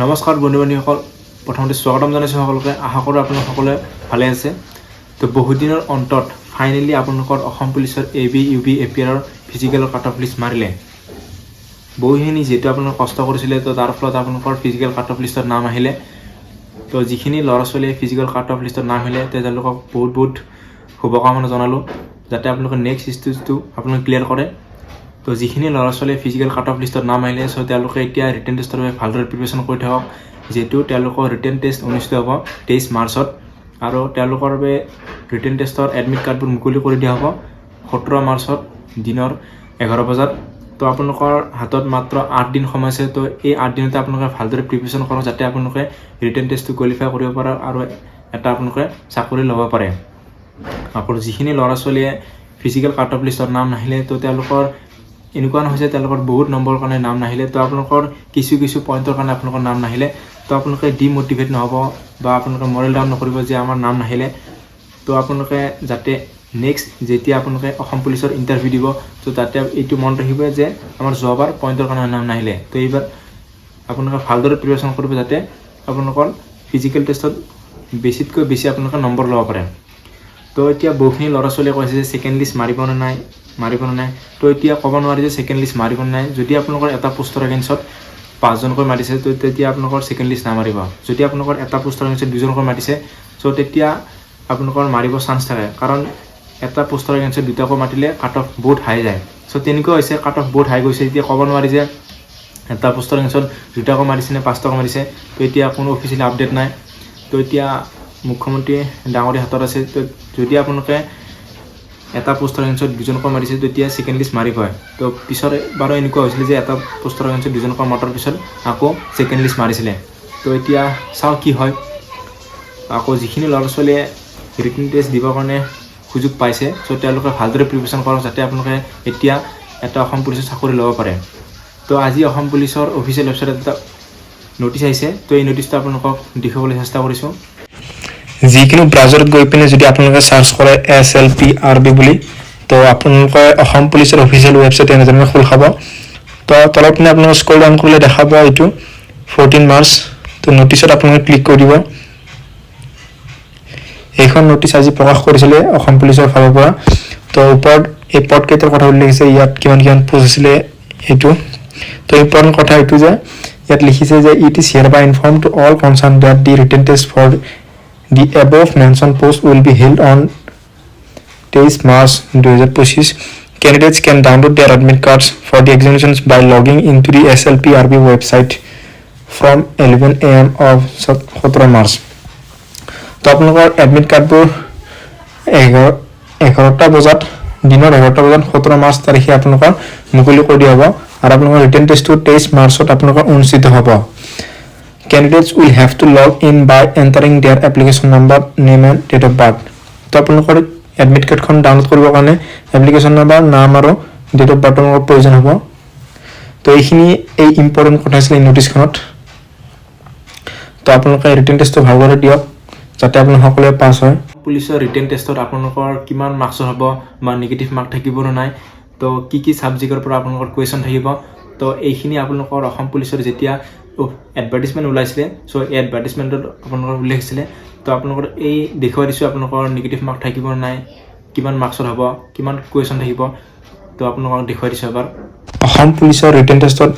নমস্কাৰ বন্ধু বান্ধৱীসকল প্ৰথমতে স্বাগতম জনাইছোঁ সকলোকে। আশা কৰোঁ আপোনালোক সকলোৱে ভালে আছে। তো বহুদিনৰ অন্তত ফাইনেলি আপোনালোকৰ অসম পুলিচৰ A B U B A P আৰৰ ফিজিকেলৰ কাট অফ লিষ্ট মাৰিলে। বহুখিনি যিহেতু আপোনালোকে কষ্ট কৰিছিলে তো তাৰ ফলত আপোনালোকৰ ফিজিকেল কাট অফ লিষ্টত নাম আহিলে। তো যিখিনি ল'ৰা ছোৱালীয়ে ফিজিকেল কাট অফ লিষ্টত নাম আহিলে তেওঁলোকক বহুত বহুত শুভকামনা জনালোঁ। যাতে আপোনালোকে নেক্সট ষ্টেজটো আপোনালোকে ক্লিয়াৰ কৰে। তো যিখিনি ল'ৰা ছোৱালীয়ে ফিজিকেল কাট অফ লিষ্টত নাম আহিলে চ' তেওঁলোকে এতিয়া ৰিটেন টেষ্টৰ বাবে ভালদৰে প্ৰিপেৰেশ্যন কৰি থাকক, যিহেতু তেওঁলোকৰ ৰিটেন টেষ্ট অনুষ্ঠিত হ'ব তেইছ মাৰ্চত। আৰু তেওঁলোকৰ বাবে ৰিটেন টেষ্টৰ এডমিট কাৰ্ডবোৰ মুকলি কৰি দিয়া হ'ব সোতৰ মাৰ্চত দিনৰ এঘাৰ বজাত। তো আপোনালোকৰ হাতত মাত্ৰ আঠ দিন সময় আছে, তো এই আঠ দিনতে আপোনালোকে ভালদৰে প্ৰিপেৰেশ্যন কৰক যাতে আপোনালোকে ৰিটেন টেষ্টটো কোৱালিফাই কৰিব পাৰে আৰু এটা আপোনালোকে চাকৰি ল'ব পাৰে। আকৌ যিখিনি ল'ৰা ছোৱালীয়ে ফিজিকেল কাট অফ লিষ্টৰ নাম নাহিলে, তো তেওঁলোকৰ এনেকুৱা নহয় যে তেওঁলোকৰ বহুত নম্বৰৰ কাৰণে নাম নাহিলে, তো আপোনালোকৰ কিছু কিছু পইণ্টৰ কাৰণে আপোনালোকৰ নাম নাহিলে, তো আপোনালোকে ডিম'টিভেট নহ'ব বা আপোনালোকে মৰেল ডাউন নকৰিব যে আমাৰ নাম নাহিলে। তো আপোনালোকে যাতে নেক্সট যেতিয়া আপোনালোকে অসম পুলিচৰ ইণ্টাৰভিউ দিব, তো তাতে এইটো মনত ৰাখিব যে আমাৰ যোৱাবাৰ পইণ্টৰ কাৰণে নাম নাহিলে। তো এইবাৰ আপোনালোকে ভালদৰে প্ৰিপেৰেশ্যন কৰিব যাতে আপোনালোকৰ ফিজিকেল টেষ্টত বেছিতকৈ বেছি আপোনালোকে নম্বৰ ল'ব পাৰে। তো এতিয়া বহুখিনি ল'ৰা ছোৱালীয়ে কৈছে যে ছেকেণ্ড লিষ্ট মাৰিব নে নাই, মাৰিব নে নাই। তো এতিয়া ক'ব নোৱাৰি যে ছেকেণ্ড লিষ্ট মাৰিব নে নাই। যদি আপোনালোকৰ এটা পোষ্টৰ এগেইনষ্টত পাঁচজনকৈ মাতিছে, তো তেতিয়া আপোনালোকৰ ছেকেণ্ড লিষ্ট নামাৰিব। যদি আপোনালোকৰ এটা পোষ্টৰ এগেইনষ্টত দুজনকৈ মাতিছে চ' তেতিয়া আপোনালোকৰ মাৰিব চান্স থাকে। কাৰণ এটা পোষ্টৰ এগেইনষ্টত দুটাকৈ মাতিলে কাট অফ বহুত হাই যায়। চ' তেনেকুৱা হৈছে কাট অফ বহুত হাই গৈছে। এতিয়া ক'ব নোৱাৰি যে এটা পোষ্টৰ এগেইনষ্টত দুটাকৈ মাৰিছে নে পাঁচটাকৈ মাৰিছে তো এতিয়া কোনো অফিচিয়েল আপডেট নাই। তো এতিয়া মুখ্যমন্ত্ৰী ডাঙৰীৰ হাতত আছে, তো যদি আপোনালোকে এটা পোষ্টৰ এগেইনষ্টত দুজনকৈ মাৰিছে তেতিয়া ছেকেণ্ড লিষ্ট মাৰিবই তো পিছৰ বাৰু এনেকুৱা হৈছিলে যে এটা পোষ্টৰ এগেইনষ্টত দুজনকৈ মতাৰ পিছত আকৌ ছেকেণ্ড লিষ্ট মাৰিছিলে। তো এতিয়া চাওঁ কি হয়। আকৌ যিখিনি ল'ৰা ছোৱালীয়ে ৰিটেন টেষ্ট দিবৰ কাৰণে সুযোগ পাইছে চ' তেওঁলোকে ভালদৰে প্ৰিপেৰেশ্যন কৰক যাতে আপোনালোকে এতিয়া এটা অসম পুলিচৰ চাকৰি ল'ব পাৰে। তো আজি অসম পুলিচৰ অফিচিয়েল ৱেবছাইটত এটা নটিচ আহিছে, তো এই নটিচটো আপোনালোকক দেখুৱাবলৈ চেষ্টা কৰিছোঁ। যিকোনো ব্ৰাউজাৰত গৈ পিনে যদি আপোনালোকে চাৰ্চ কৰে S L P R B বুলি, তো আপোনালোকে অসম পুলিচৰ অফিচিয়েল ৱেবছাইট এনেধৰণে খোল খাব। তো তলত পিনে আপোনালোকে স্ক্ৰল ডাউন কৰিলে দেখাব এইটো ফৰ্টিন মাৰ্চ তো নটিচত আপোনালোকে ক্লিক কৰি দিব। এইখন নটিচ আজি প্ৰকাশ কৰিছিলে অসম পুলিচৰ ফালৰ পৰা। তো ওপৰত এই পদকেইটাৰ কথা উল্লেখ আছে, ইয়াত কিমান কিমান পোষ্ট আছিলে এইটো। তো ইম্পৰ্টেণ্ট কথা এইটো যে, ইয়াত লিখিছে যে it is hereby inform to all concerned that the written test for The above mentioned post will be held on 23 March 2025. Candidates can download their admit cards for the examinations by logging into the SLPRB website from 11 am of 17 March. তো আপোনালোকৰ admit কাৰ্ডবোৰ এঘাৰ এঘাৰটা বজাত দিনৰ এঘাৰটা বজাত সোতৰ মাৰ্চ তাৰিখে আপোনালোকৰ মুকলি কৰি দিয়া হ'ব আৰু আপোনালোকৰ ৰিটেন টেষ্টটো তেইছ মাৰ্চত আপোনালোকৰ অনুষ্ঠিত হ'ব candidates will have to log in by entering their application number, name and date of birth. তো আপোনালোকৰ এডমিট কাৰ্ডখন ডাউনলোড কৰিবৰ কাৰণে এপ্লিকেশ্যন নাম্বাৰ নাম আৰু ডেট অফ বাৰ্থ আপোনালোকৰ প্ৰয়োজন হ'ব। তো এইখিনি এই ইম্পৰ্টেণ্ট কথা আছিলে এই নটিচখনত তো আপোনালোকে ৰিটেন টেষ্টটো ভালদৰে দিয়ক যাতে আপোনালোক সকলোৱে পাছ হয়। পুলিচৰ ৰিটেন টেষ্টত আপোনালোকৰ কিমান মাৰ্কছৰ হ'ব বা নিগেটিভ মাৰ্ক থাকিব নে নাই তো কি কি ছাবজেক্টৰ পৰা আপোনালোকৰ কুৱেশ্যন থাকিব তো এইখিনি আপোনালোকৰ অসম পুলিচৰ যেতিয়া এডভাৰ্টিজমেণ্ট ওলাইছিলে চ' এই এডভাৰ্টিজমেণ্টত আপোনালোকৰ উল্লেখ আছিলে তো আপোনালোকৰ এই দেখুৱাই দিছোঁ আপোনালোকৰ নিগেটিভ মাৰ্ক থাকিব নাই কিমান মাৰ্কছৰ হ'ব কিমান কুৱেশ্যন থাকিব তো আপোনালোকক দেখুৱাই দিছোঁ এবাৰ। অসম পুলিচৰ ৰিটেন টেষ্টত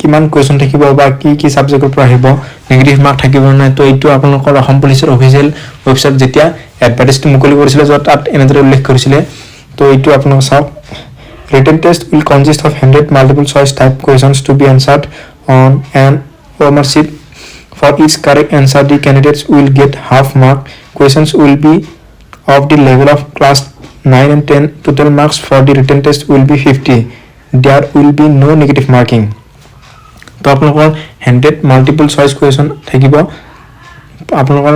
কিমান কুৱেশ্যন থাকিব বা কি কি ছাবজেক্টৰ পৰা আহিব নিগেটিভ মাৰ্ক থাকিব নাই তো এইটো আপোনালোকৰ অসম পুলিচৰ অফিচিয়েল ৱেবছাইট যেতিয়া এডভাৰ্টাইজটো মুকলি কৰিছিলে য'ত তাত এনেদৰে উল্লেখ কৰিছিলে তো এইটো আপোনালোকে চাওক। Written test will consist of 100 multiple choice type questions to be answered on an ownership. For each correct answer, the candidates will get half mark. Questions will be of the level of class 9 and 10. Total marks for the written test will be 50. There will be no negative marking. তো আপোনালোকৰ handed multiple choice question থাকিব আপোনালোকৰ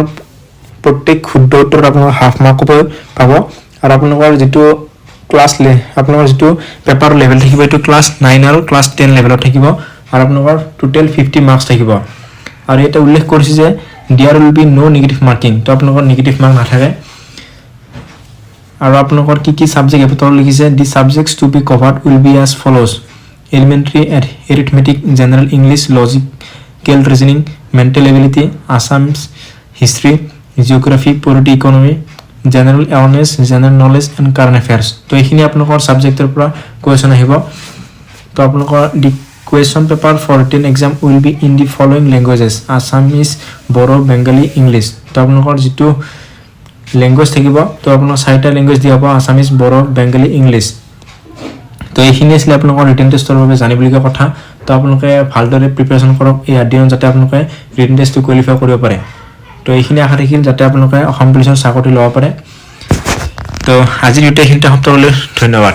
প্ৰত্যেক ক্ষুদ্ৰ উত্তৰত আপোনালোকে half mark পাব আৰু আপোনালোকৰ যিটো ক্লাছ লে আপোনালোকৰ যিটো পেপাৰ লেভেল থাকিব, এইটো ক্লাছ নাইন আৰু ক্লাছ টেন লেভেলত থাকিব, আৰু আপোনালোকৰ টোটেল ফিফটি মাৰ্কছ থাকিব। আৰু ইয়াতে উল্লেখ কৰিছে যে there will be no' negative marking তো আপোনালোকৰ নিগেটিভ মাৰ্ক নাথাকে। আৰু আপোনালোকৰ কি কি ছাবজেক্ট এপতলত লিখিছে the subjects to be covered will be as follows elementary arithmetic general English logic logical reasoning mental ability Assam's history geography polity economy general awareness general knowledge and current affairs তো এইখিনি আপোনালোকৰ ছাবজেক্টৰ পৰা question আহিব। তো আপোনালোকৰ the question paper for written exam will be in the following languages Assamese Bodo Bengali English তো আপোনালোকৰ যিটো লেংগুৱেজ থাকিব তো আপোনাৰ চাৰিটা লেংগুৱেজ দিয়া হ'ব আছামিজ বড়ো বেংগলী ইংলিছ তো এইখিনি আছিলে আপোনালোকৰ ৰিটেন টেষ্টৰ বাবে জানিবলগীয়া কথা। তো আপোনালোকে ভালদৰে প্ৰিপেৰেশ্যন কৰক এই আঠ দিনত যাতে আপোনালোকে ৰিটেন টেষ্টটো কোৱালিফাই কৰিব পাৰে। তো এইখিনি আশা থাকিল যাতে আপোনালোকে অসম পুলিচৰ চাকৰি ল'ব পাৰে। তো আজিৰ সমাপ্ত কৰিলোঁ ধন্যবাদ।